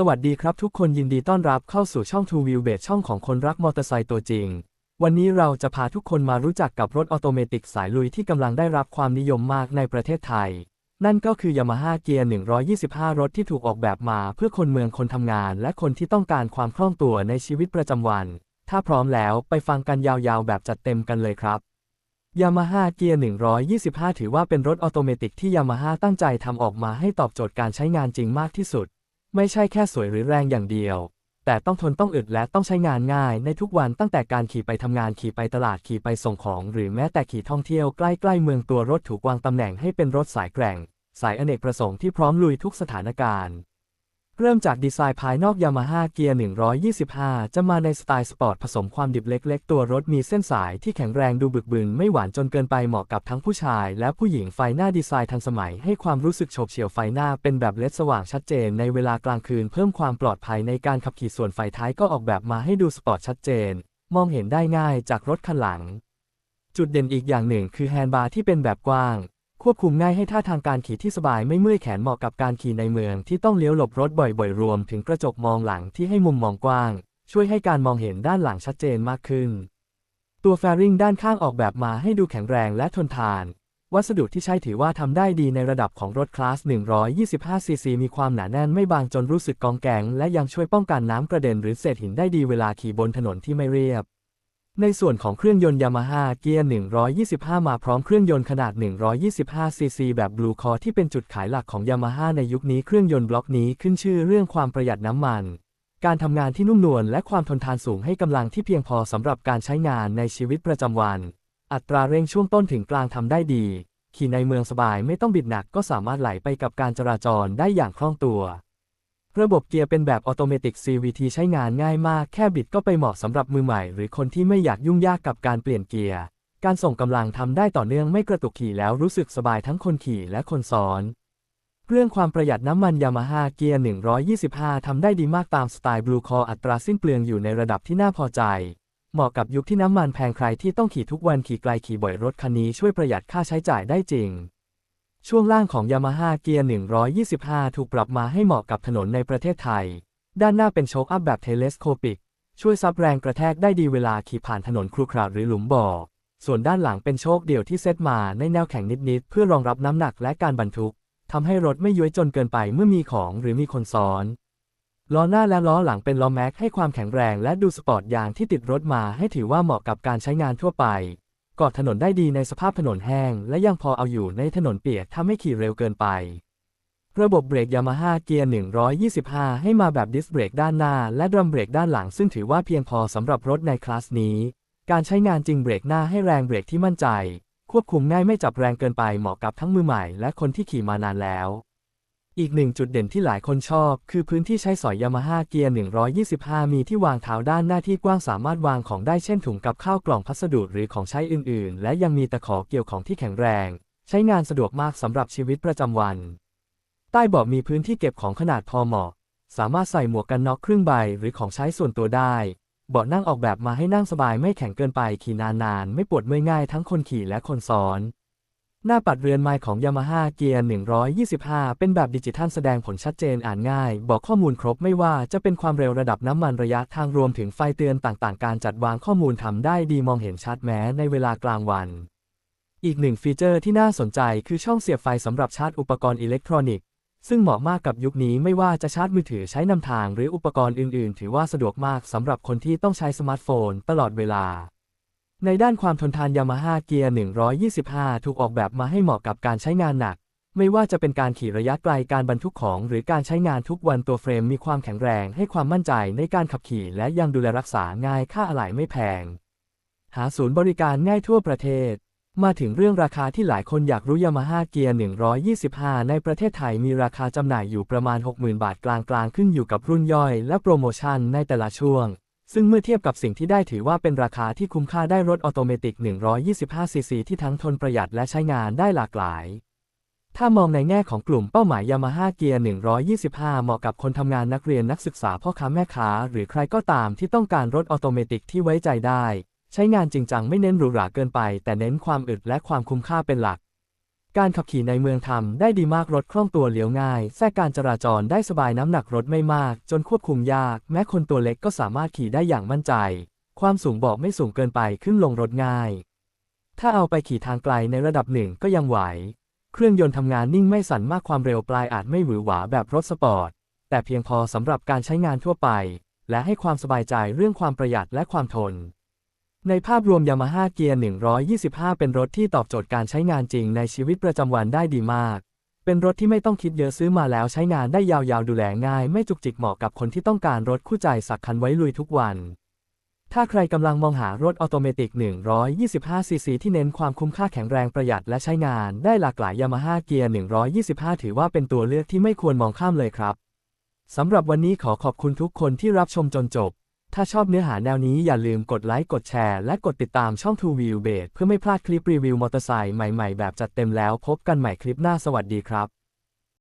สวัสดีครับทุกคนยินดีต้อนรับเข้าสู่ช่อง True View b a s ช่องของคนรักมอเตอร์ไซค์ตัวจริง วันนี้เราจะพาทุกคนมารู้จักกับรถออโตเมติกสายลุยที่กำลังได้รับความนิยมมากในประเทศไทย นั่นก็คือ Yamaha Gear 125 รถที่ถูกออกแบบมาเพื่อคนเมืองคนทำงาน และคนที่ต้องการความคล่องตัวในชีวิตประจำวัน ถ้าพร้อมแล้วไปฟังกันยาวๆ แบบจัดเต็มกันเลยครับ Yamaha Gear 125 ถือว่าเป็นรถออโตเมติกที่ Yamaha ตั้งใจทำออกมาให้ตอบโจทย์การใช้งานจริงมากที่สุด ไม่ใช่แค่สวยหรือแรงอย่างเดียว แต่ต้องทนต้องอึดและต้องใช้งานง่ายในทุกวันตั้งแต่การขี่ไปทำงานขี่ไปตลาดขี่ไปส่งของ หรือแม้แต่ขี่ท่องเที่ยวใกล้ๆเมืองตัวรถถูกวางตำแหน่งให้เป็นรถสายแกร่ง สายอเนกประสงค์ที่พร้อมลุยทุกสถานการณ์ เริ่มจากดีไซน์ภายนอก Yamaha Gear 125 จะมาในสไตล์สปอร์ตผสมความดิบเล็กๆ ตัวรถมีเส้นสายที่แข็งแรงดูบึกบึนไม่หวานจนเกินไปเหมาะกับทั้งผู้ชายและผู้หญิงไฟหน้าดีไซน์ทันสมัยให้ความรู้สึกโฉบเฉี่ยวไฟหน้าเป็นแบบเลดสว่างชัดเจนในเวลากลางคืนเพิ่มความปลอดภัยในการขับขี่ส่วนไฟท้ายก็ออกแบบมาให้ดูสปอร์ตชัดเจน มองเห็นได้ง่ายจากรถคันหลัง จุดเด่นอีกอย่างหนึ่งคือแฮนด์บาร์ที่เป็นแบบกว้าง ควบคุมง่ายให้ท่าทางการขี่ที่สบายไม่เมื่อยแขนเหมาะกับการขี่ในเมืองที่ต้องเลี้ยวหลบรถบ่อยๆ รวมถึงกระจกมองหลังที่ให้มุมมองกว้าง ช่วยให้การมองเห็นด้านหลังชัดเจนมากขึ้น ตัวแฟริงด้านข้างออกแบบมาให้ดูแข็งแรงและทนทาน วัสดุที่ใช้ถือว่าทำได้ดีในระดับของรถคลาส 125 ซีซีมีความหนาแน่นไม่บางจนรู้สึกกองแกง และยังช่วยป้องกันน้ำกระเด็นหรือเศษหินได้ดีเวลาขี่บนถนนที่ไม่เรียบ ในส่วนของเครื่องยนต์ Yamaha Gear 125 มาพร้อมเครื่องยนต์ขนาด 125 ซีซีแบบ Blue Core ที่เป็นจุดขายหลักของ Yamaha ในยุคนี้เครื่องยนต์บล็อกนี้ขึ้นชื่อเรื่องความประหยัดน้ำมัน การทำงานที่นุ่มนวลและความทนทานสูงให้กำลังที่เพียงพอสำหรับการใช้งานในชีวิตประจำวัน อัตราเร่งช่วงต้นถึงกลางทำได้ดี ขี่ในเมืองสบายไม่ต้องบิดหนักก็สามารถไหลไปกับการจราจรได้อย่างคล่องตัว ระบบเกียร์เป็นแบบออโตเมติก CVT ใช้งานง่ายมาก แค่บิดก็ไปเหมาะสำหรับมือใหม่ หรือคนที่ไม่อยากยุ่งยากกับการเปลี่ยนเกียร์ การส่งกำลังทำได้ต่อเนื่องไม่กระตุกขี่แล้วรู้สึกสบายทั้งคนขี่และคนซ้อน เรื่องความประหยัดน้ำมัน Yamaha Gear 125 ทำได้ดีมากตามสไตล์ Blue Core อัตราสิ้นเปลืองอยู่ในระดับที่น่าพอใจ เหมาะกับยุคที่น้ำมันแพงใครที่ต้องขี่ทุกวันขี่ไกลขี่บ่อยรถคันนี้ช่วยประหยัดค่าใช้จ่ายได้จริง ช่วงล่างของ Yamaha Gear 125 ถูกปรับมาให้เหมาะกับถนนในประเทศไทย ด้านหน้าเป็นโชคอัพแบบเทเลสโคปิก ช่วยซับแรงกระแทกได้ดีเวลาขี่ผ่านถนนครุขระหรือหลุมบ่อ ส่วนด้านหลังเป็นโชคเดี่ยวที่เซตมาในแนวแข็งนิดๆ เพื่อรองรับน้ำหนักและการบรรทุกทำให้รถไม่ย้วยจนเกินไปเมื่อมีของหรือมีคนซ้อน ล้อหน้าและล้อหลังเป็นล้อแม็กให้ความแข็งแรงและดูสปอร์ตยางที่ติดรถมาให้ถือว่าเหมาะกับการใช้งานทั่วไป กอดถนนได้ดีในสภาพถนนแห้ง และยังพอเอาอยู่ในถนนเปียกถ้าไม่ขี่เร็วเกินไป ระบบเบรก Yamaha Gear 125 ให้มาแบบดิสเบรกด้านหน้า และดรัมเบรกด้านหลัง ซึ่งถือว่าเพียงพอสำหรับรถในคลาสนี้ การใช้งานจริงเบรกหน้าให้แรงเบรกที่มั่นใจ ควบคุมง่ายไม่จับแรงเกินไปเหมาะกับทั้งมือใหม่ และคนที่ขี่มานานแล้ว อีกหนึ่งจุดเด่นที่หลายคนชอบ คือพื้นที่ใช้สอย Yamaha Gear 125 มีที่วางเท้าด้านหน้าที่กว้างสามารถวางของได้เช่นถุงกับข้าวกล่องพัสดุหรือของใช้อื่นๆ และยังมีตะขอเกี่ยวของที่แข็งแรง ใช้งานสะดวกมากสำหรับชีวิตประจำวัน ใต้เบาะมีพื้นที่เก็บของขนาดพอเหมาะ สามารถใส่หมวกกันน็อกครึ่งใบหรือของใช้ส่วนตัวได้ เบาะนั่งออกแบบมาให้นั่งสบายไม่แข็งเกินไปขี่นานๆ ไม่ปวดเมื่อยง่ายทั้งคนขี่และคนซ้อน หน้าปัดเรือนไม้ของ Yamaha Gear 125 เป็นแบบดิจิทัลแสดงผลชัดเจนอ่านง่าย บอกข้อมูลครบไม่ว่าจะเป็นความเร็วระดับน้ำมันระยะทางรวมถึงไฟเตือนต่างๆ การจัดวางข้อมูลทำได้ดีมองเห็นชัดแม้ในเวลากลางวัน อีกหนึ่งฟีเจอร์ที่น่าสนใจคือช่องเสียบไฟสำหรับชาร์จอุปกรณ์อิเล็กทรอนิกส์ซึ่งเหมาะมากกับยุคนี้ไม่ว่าจะชาร์จมือถือใช้นำทางหรืออุปกรณ์อื่น ๆ ถือว่าสะดวกมากสำหรับคนที่ต้องใช้สมาร์ทโฟน ตลอดเวลา ในด้านความทนทาน Yamaha Gear 125 ถูกออกแบบมาให้เหมาะกับการใช้งานหนัก ไม่ว่าจะเป็นการขี่ระยะไกลการบรรทุกของ หรือการใช้งานทุกวันตัวเฟรมมีความแข็งแรงให้ความมั่นใจในการขับขี่และยังดูแลรักษาง่ายค่าอะไหล่ไม่แพง หาศูนย์บริการง่ายทั่วประเทศ มาถึงเรื่องราคาที่หลายคนอยากรู้ Yamaha Gear 125 ในประเทศไทยมีราคาจำหน่ายอยู่ประมาณ 60,000 บาทกลางๆ ขึ้นอยู่กับรุ่นย่อยและโปรโมชั่นในแต่ละช่วง ซึ่งเมื่อเทียบกับสิ่งที่ได้ถือว่าเป็นราคาที่คุ้มค่าได้รถออโตเมติก 125 ซีซีที่ทั้งทนประหยัดและใช้งานได้หลากหลาย ถ้ามองในแง่ของกลุ่มเป้าหมาย Yamaha Gear 125 เหมาะกับคนทำงานนักเรียนนักศึกษาพ่อค้าแม่ค้า หรือใครก็ตามที่ต้องการรถออโตเมติกที่ไว้ใจได้ ใช้งานจริงจังไม่เน้นหรูหราเกินไป แต่เน้นความอึดและความคุ้มค่าเป็นหลัก การขับขี่ในเมืองทำได้ดีมากรถคล่องตัวเลี้ยวง่าย แทรกการจราจรได้สบายน้ำหนักรถไม่มาก จนควบคุมยาก แม้คนตัวเล็กก็สามารถขี่ได้อย่างมั่นใจ ความสูงเบอกไม่สูงเกินไปขึ้นลงรถง่าย ถ้าเอาไปขี่ทางไกลในระดับหนึ่งก็ยังไหว เครื่องยนต์ทำงานนิ่งไม่สั่นมากความเร็วปลายอาจไม่หวือหวาแบบรถสปอร์ต แต่เพียงพอสำหรับการใช้งานทั่วไป และให้ความสบายใจเรื่องความประหยัดและความทน ในภาพรวม Yamaha Gear 125 เป็นรถที่ตอบโจทย์การใช้งานจริงในชีวิตประจำวันได้ดีมาก เป็นรถที่ไม่ต้องคิดเยอะซื้อมาแล้วใช้งานได้ยาวๆดูแลง่าย ไม่จุกจิกเหมาะกับคนที่ต้องการรถคู่ใจสักคันไว้ลุยทุกวัน ถ้าใครกำลังมองหารถออโตเมติก 125cc ที่เน้นความคุ้มค่าแข็งแรงประหยัดและใช้งานได้หลากหลาย Yamaha Gear 125 ถือว่าเป็นตัวเลือกที่ไม่ควรมองข้ามเลยครับสำหรับวันนี้ขอขอบคุณทุกคนที่รับชมจนจบ ถ้าชอบเนื้อหาแนวนี้อย่าลืมกดไลค์กดแชร์และกดติดตามช่อง Two Wheel Base เพื่อไม่พลาดคลิปรีวิวมอเตอร์ไซค์ใหม่ๆ แบบจัดเต็มแล้วพบกันใหม่คลิปหน้าสวัสดีครับ